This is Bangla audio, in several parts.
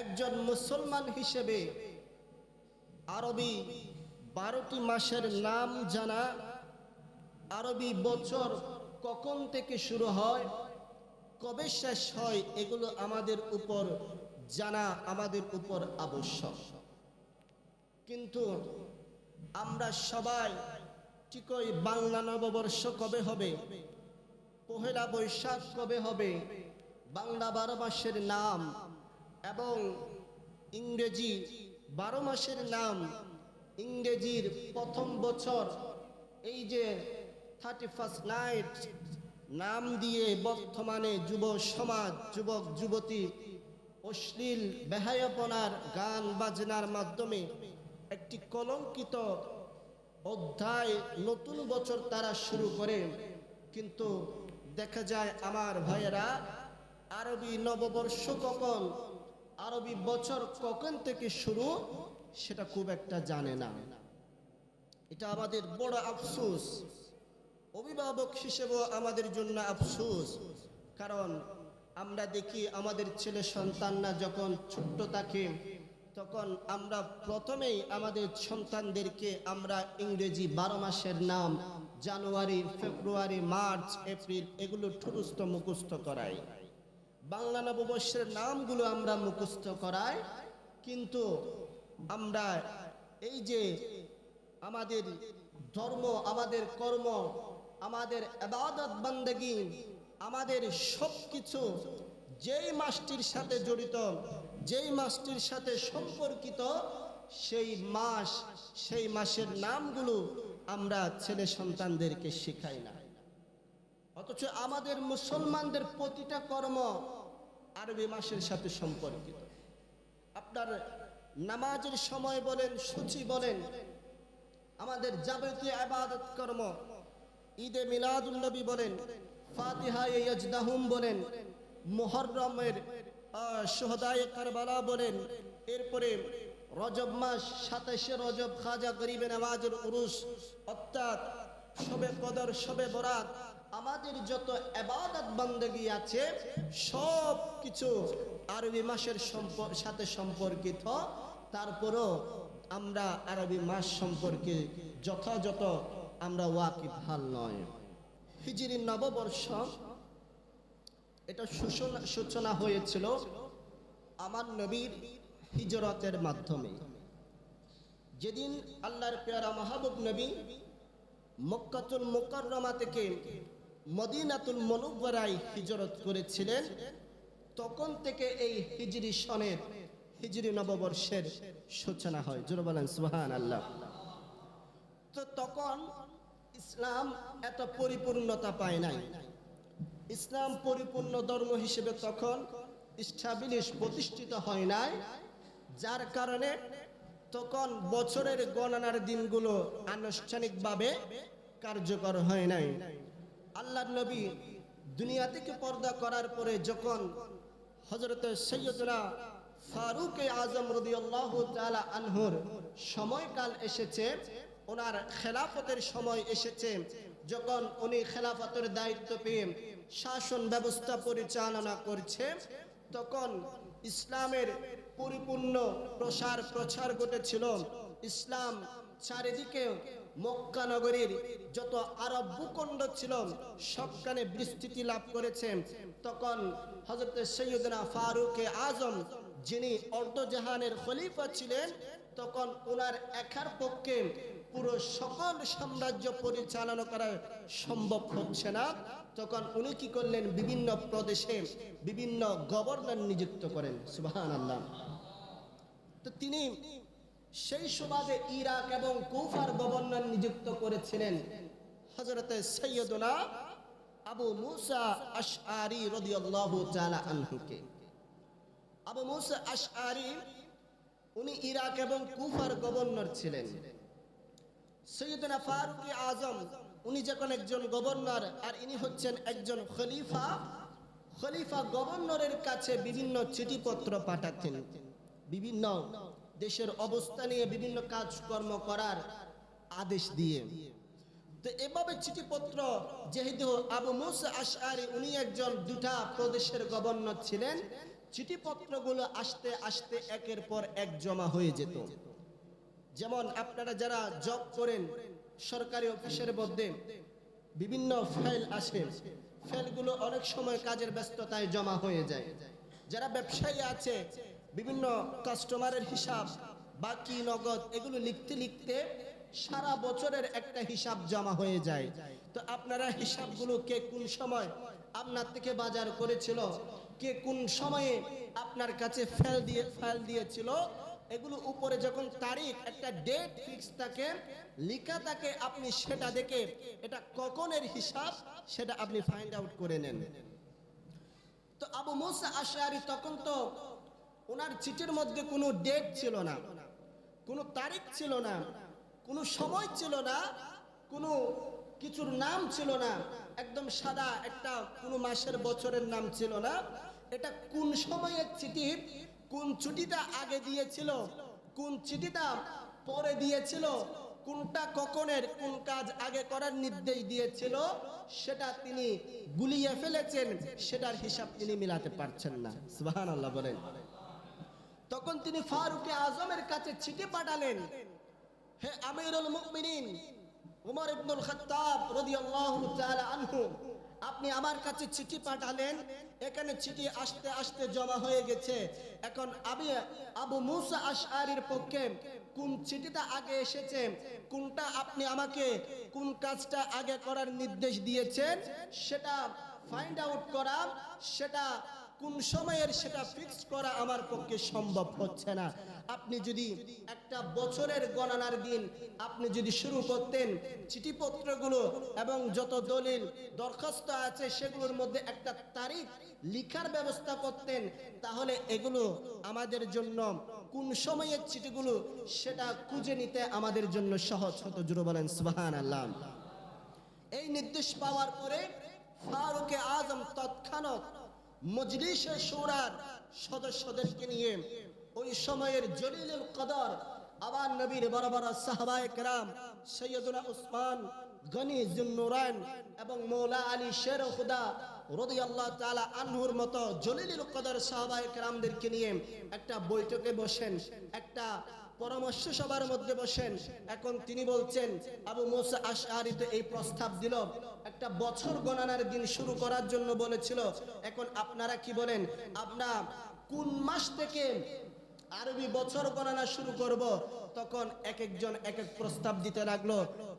একজন মুসলমান হিসেবে আরবি বারোটি মাসের নাম জানা, আরবি বছর কখন থেকে শুরু হয়, কবে শেষ হয়, এগুলো আমাদের উপর জানা, আমাদের উপর আবশ্যক। কিন্তু আমরা সবাই ঠিকই বাংলা নববর্ষ কবে হবে, পহেলা বৈশাখ কবে হবে, বাংলা বারো মাসের নাম এবং ইংরেজি বারো মাসের নাম, ইংরেজির প্রথম বছর, এই যে থার্টি ফার্স্ট নাইট নাম দিয়ে বর্তমানে যুব সমাজ, যুবক, যুবতী অশ্লীল বেহায়াপনার গান বাজনার মাধ্যমে একটি কলঙ্কিত অধ্যায় নতুন বছর তারা শুরু করে। কিন্তু দেখা যায়, আমার ভাইয়েরা, আরবি নববর্ষ কখন আরবি বছর কখন থেকে শুরু, সেটা খুব একটা জানে না। এটা আমাদের বড় আফসোস। অভিভাবক হিসেবেও আমাদের জন্য আফসোস। কারণ আমরা দেখি আমাদের ছেলে সন্তানরা যখন ছোট্ট থাকে, তখন আমরা প্রথমেই আমাদের সন্তানদেরকে আমরা ইংরেজি বারো মাসের নাম জানুয়ারি, ফেব্রুয়ারি, মার্চ, এপ্রিল এগুলো ঠুরুস্ত মুখস্থ করাই। বাংলা নববর্ষের নামগুলো আমরা মুখস্থ করাই, কিন্তু আমরা এই যে আমাদের ধর্ম, আমাদের কর্ম, আমাদের আবাদত, বান্দেগি, আমাদের সব কিছু যেই মাসটির সাথে জড়িত, যেই মাসটির সাথে সম্পর্কিত, সেই মাস, সেই মাসের নামগুলো আমরা ছেলে সন্তানদেরকে শেখাই না। অথচ আমাদের মুসলমানদের প্রতিটা কর্ম আরবি মাসের সাথে সম্পর্কিত। আপনার নামাজের সময় বলেন, সূচি বলেন, আমাদের যাবতীয় আবাদত কর্ম, ঈদে মিলাদুল্নবী বলেন ফাতিহা ইয়াজদাহুম বলেন মোহরমের সোহদায় কারবালা বলেন, এরপরে রজব মাস, সাতাশে রজব খাজা গরিবে নামাজের উরুস, অর্থাৎ সবে কদর সবে বরাত আমাদের যত আবাদত বন্দগি আছে, সব কিছু আরবি মাসের সাথে সম্পর্কিত। তারপরও আমরা আরবি মাস সম্পর্কে যথাযথ আমরা ওয়াকিফ হাল নয়। হিজিরি নববর্ষ, এটা সূচনা সূচনা হয়েছিল আমার নবীর হিজরতের মাধ্যমে। যেদিন আল্লাহর পেয়ারা মাহবুব নবী মক্কাতুল মুকাররমা থেকে মদিনাতুল মনুব্বরায় হিজরত করেছিলেন, তখন থেকে এই হিজরি সনের, হিজরি নববর্ষের সূচনা হয়। জোরে বলেন সুহান আল্লাহ তো তখন ইসলাম এত পরিপূর্ণতা পায় নাই। ইসলাম পরিপূর্ণ ধর্ম হিসেবে তখন স্টাবলিশ প্রতিষ্ঠিত হয় নাই। যার কারণে তখন বছরের গণনার দিনগুলো আনুষ্ঠানিকভাবে কার্যকর হয় নাই। আল্লাহ নবী দুনিয়া থেকে পর্দা করার পরে যখন হজরত সৈয়দনা ফারুক আজম তাআলা আনহুর সময়কাল এসেছে, ওনার খেলাফতের সময় এসেছে, যখন উনি খেলাফতের দায়িত্ব পেয়ে শাসন ব্যবস্থা পরিচালনা করছে, তখন ইসলামের পরিপূর্ণ প্রসার প্রচার ঘটেছিল। ইসলাম চারিদিকে মক্কা নগরীর যত আরব ভূখণ্ড ছিল, সবখানে বিস্তৃতি লাভ করেছে তখন হজরত সৈয়দনা ফারুকে আজম, যিনি অর্ধজাহানের খলিফা ছিলেন, তখন ওনার একার পক্ষে পুরো সকল সাম্রাজ্য পরিচালনা করা সম্ভব হচ্ছে না। তখন উনি কি করলেন? বিভিন্ন প্রদেশে বিভিন্ন গভর্নর নিযুক্ত করেন। সুবাহান আল্লাহ তো তিনি সেই সমাজে ইরাক এবং কুফার গভর্নর নিযুক্ত করেছিলেন হজরতে সৈয়দনা আবু মুসা আশআরি রাদিয়াল্লাহু তাআলা আনহুকে। আবু মুসা আশআরি, উনি ইরাক এবং কুফার গভর্নর ছিলেন। সৈয়দনা ফারুক আজম, উনি যখন একজন গভর্নর আর ইনি হচ্ছেন একজন খলিফা খলিফা গভর্নরের কাছে বিভিন্ন চিঠিপত্র পাঠাতেন। বিভিন্ন দেশের অবস্থা নিয়ে বিভিন্ন কাজকর্ম করার আদেশ দিয়ে। তো এভাবে চিঠিপত্র যেহেতু আবু মুসা আশআরি, উনি একজন দুটা প্রদেশের গভর্নর ছিলেন, চিঠিপত্রগুলো আসতে আসতে একের পর এক জমা হয়ে যেত। যেমন আপনারা যারা জব করেন, সরকারি অফিসের মধ্যে বিভিন্ন ফাইল আসে, ফাইলগুলো অনেক সময় কাজের ব্যস্ততায় জমা হয়ে যায়। যারা ব্যবসায়ী আছে বিভিন্ন কাস্টমারের হিসাব, বাকি, নগদ, এগুলো লিখতে লিখতে সারা বছরের একটা হিসাব জমা হয়ে যায়। তো আপনারা হিসাবগুলো কে কোন সময় আপনার থেকে বাজার করেছিল, কে কোন সময়ে আপনার কাছে ফেল দিয়ে ফাইল দিয়েছিল, এগুলো উপরে যখন তারিখ, একটা ডেট ফিক্স থাকে, লিখা থাকে, আপনি সেটা দেখে এটা কখনের হিসাব সেটা আপনি ফাইন্ড আউট করে নেন। তো আবু মুসা আশারি তখন তো ওনার চিঠির মধ্যে কোনো ডেট ছিল না, কোনো তারিখ ছিল না, কোনো সময় ছিল না, কোনো কিছুর নাম ছিল না, একদম সাদা একটা কোনো মাসের বছরের নাম ছিল না। এটা কোন সময়ের চিঠি, কোন ছুটিটা আগে দিয়েছিল, কোন চিঠিটা পরে দিয়েছিল, কোনটা কখনের, কোন কাজ আগে করার নির্দেশ দিয়েছিল, সেটা তিনি গুলিয়ে ফেলেছেন, সেটার হিসাব তিনি মিলাতে পারছেন না। সুবাহান আল্লাহ বলেন। তখন তিনি ফারুকে আজমের কাছে চিঠি পাঠালেন। হে আমিরুল মুমিনিন, উমর ইবনুল খাত্তাব রাদিয়াল্লাহু তাআলা আনহু, আপনি আমার কাছে চিঠি পাঠালেন। এখানে চিঠি আসতে আসতে জমা হয়ে গেছে। এখন আমি আবু মুসা আশআরির পক্ষে কোন চিঠিটা আগে এসেছে, কোনটা আপনি আমাকে কোন কাজটা আগে করার নির্দেশ দিয়েছেন, সেটা ফাইন্ড আউট করা, সেটা কোন সময়ের সেটা ফিক্স করা আমার পক্ষে সম্ভব হচ্ছে না। আপনি যদি একটা বছরের গণনার দিন আপনি যদি শুরু করতেন, চিঠিপত্রগুলো এবং যত দলিল দরখাস্ত আছে সেগুলোর মধ্যে একটা তারিখ লিখার ব্যবস্থা করতেন, তাহলে এগুলো আমাদের জন্য কোন সময়ের চিঠিগুলো সেটা খুঁজে নিতে আমাদের জন্য সহজ হতো। জুড়ে বলেন সুবাহান আল্লাহ এই নির্দেশ পাওয়ার পরে ফারুকে আজম তৎক্ষণাৎ মজলিসে সুরার সদস্যদেরকে নিয়ে ওই সময়ের জলিলুল কদর, আবার নবীর বড় বড় সাহাবায়ে কেরাম সৈয়দুনা উসমান, গনি জুন্নুরান এবং মৌলা আলী শের খুদা রদি আল্লাহ তালা আনহুর মতো জলিলুল কদর সাহাবায়ে কেরামদেরকে নিয়ে একটা বৈঠকে বসেন, একটা পরামর্শ সবার মধ্যে বসেন। এখন তিনি বলছেন, আবু মোসা আশআরিতে এই প্রস্তাব দিল। একটা বছর গণনার দিন শুরু করার জন্য বলেছিল। এখন আপনারা কি বলেন? আপনার কোন মাস থেকে আরবি বছর গণনা শুরু করব? তখন এক একজন এক এক প্রস্তাব দিতে লাগল।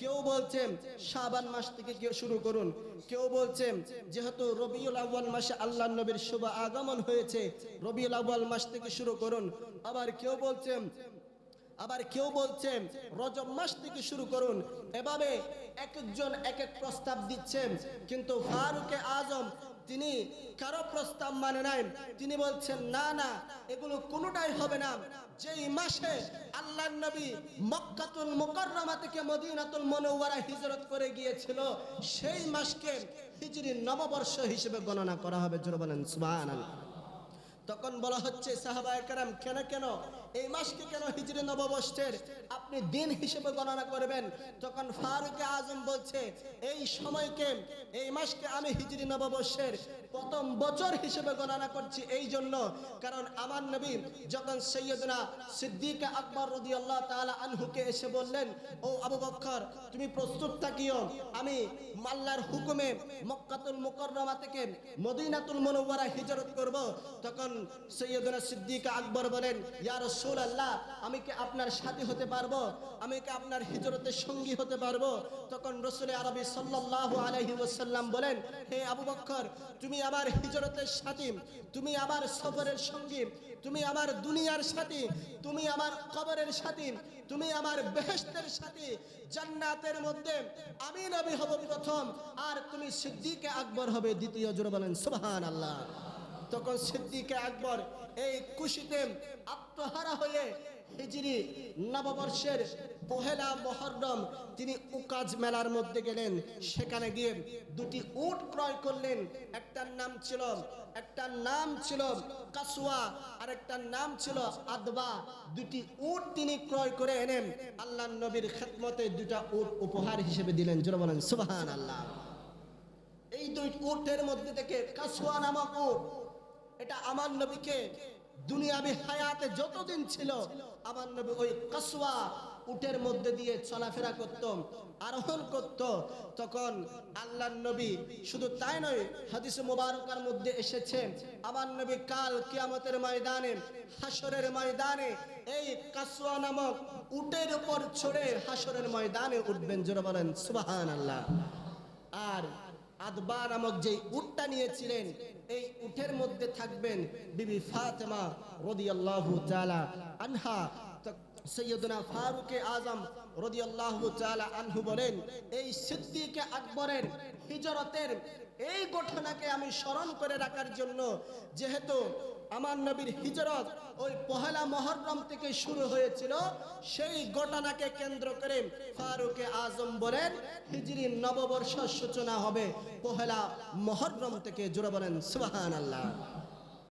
কেউ বলছেন, শাবান মাস থেকে কেউ শুরু করুন? কেউ বলছেন, যেহেতু রবিউল আউয়াল মাসে আল্লাহ নবীর শুভ আগমন হয়েছে, রবিউল আউয়াল মাস থেকে শুরু করুন। আবার কেউ বলছেন আবার কেউ বলছেন, রজব মাস থেকে শুরু করুন। এভাবে এক একজন এক এক প্রস্তাব দিচ্ছেন। কিন্তু ফারুকে আজম, তিনি কারও প্রস্তাব মানে নাই। তিনি বলছেন, না না, এগুলো কোনোটাই হবে না। যেই মাসে আল্লাহ নবী মক্কাতুল মুকাররমা থেকে মদিনাতুল মনোয়ারা হিজরত করে গিয়েছিল, সেই মাসকে হিজরি নববর্ষ হিসেবে গণনা করা হবে। জোর বলেন, সুবহানাল্লাহ। তখন বলা হচ্ছে সাহাবায়ে কেরাম, কেন কেন? এই মাসকে কেন হিজরি নববর্ষের আপনি দিন হিসেবে গণনা করবেন? তখন ফারুক আজম বলছে, এই সময়কে, এই মাসকে আমি হিজরি নববর্ষের প্রথম বছর হিসেবে গণনা করছি এই জন্য। কারণ আমার নবী যখন সৈয়দনা সিদ্দিকা আকবর রদি আল্লাহ তালা আনহুকে এসে বললেন, ও আবু বক্কর, তুমি প্রস্তুত থাকিও? আমি মাল্লার হুকুমে মক্কাতুল মুকররমা থেকে মদিনাতুল মনোয়ারা হিজরত করব। তখন সৈয়দনা আকবর বলেন, ইয়া রাসূলুল্লাহ, আমি কি আপনার সাথী হতে পারব? আমি কি আপনার হিজরতের সঙ্গী হতে পারব? তখন রসুল আরবি সাল্লাল্লাহু আলাইহি ওয়াসাল্লাম বলেন, হে আবু বক্কর, তুমি আমার হিজরতের সাথী, তুমি আমার সফরের সঙ্গী, তুমি আমার দুনিয়ার সাথী, তুমি আমার কবরের সাথী, তুমি আমার বেহেশতের সাথী, জান্নাতের মধ্যে আমি নবী হব প্রথম, আর তুমি সিদ্দিকে আকবর হবে দ্বিতীয়। জোর বলেন, সুবহানাল্লাহ। তখন সিদ্দিকে আকবর এই খুশিতে আত্মহারা হয়ে হিজরি নববর্ষের পহেলা মহরম তিনি উকাজ মেলার মধ্যে গেলেন। সেখানে গিয়ে দুটি উট ক্রয় করলেন। একটার নাম ছিল, একটার নাম ছিল কাসুয়া আর একটার নাম ছিল আদবা। দুটি উট তিনি ক্রয় করে এনেন আল্লাহ নবীর খেদমতে দুটা উট উপহার হিসেবে দিলেন। জোর বলেন সুবহান আল্লাহ এই দুই উটের মধ্যে থেকে কাসুয়া নামক উট এটা আমার নবীকে দুনিয়াবি হায়াতে যতদিন ছিল, আমার নবী ওই কসওয়া উটের মধ্যে দিয়ে চলাফেরা করত, আরোহণ করত। তখন আল্লাহর নবী শুধু তাই নয়, হাদিস মুবারকার মধ্যে এসেছে, আমার নবী কাল কিয়ামতের ময়দানে হাসরের ময়দানে এই কাসওয়া নামক উটের উপর ছড়ে হাসরের ময়দানে উঠবেন, জোরে বলেন, সুবহানাল্লাহ। আর আদবা নামক যে উটটা নিয়েছিলেন এই উঠের মধ্যে থাকবেন বিবি ফাতেমা রদিয়াল্লাহু তাআলা আনহা। সৈয়দনা ফারুকে আজম রাদিয়াল্লাহু তাআলা আনহু বলেন, এই সিদ্দিকে আকবরের হিজরতের এই ঘটনাকে আমি স্মরণ করে রাখার জন্য যেহেতু আমার নবীর হিজরত ওই পহেলা মহররম থেকে শুরু হয়েছিল, সেই ঘটনাকে কেন্দ্র করে ফারুকে আজম বলেন, হিজরি নববর্ষ সূচনা হবে পহেলা মহররম থেকে। জোরে বলেন, সুবহানাল্লাহ।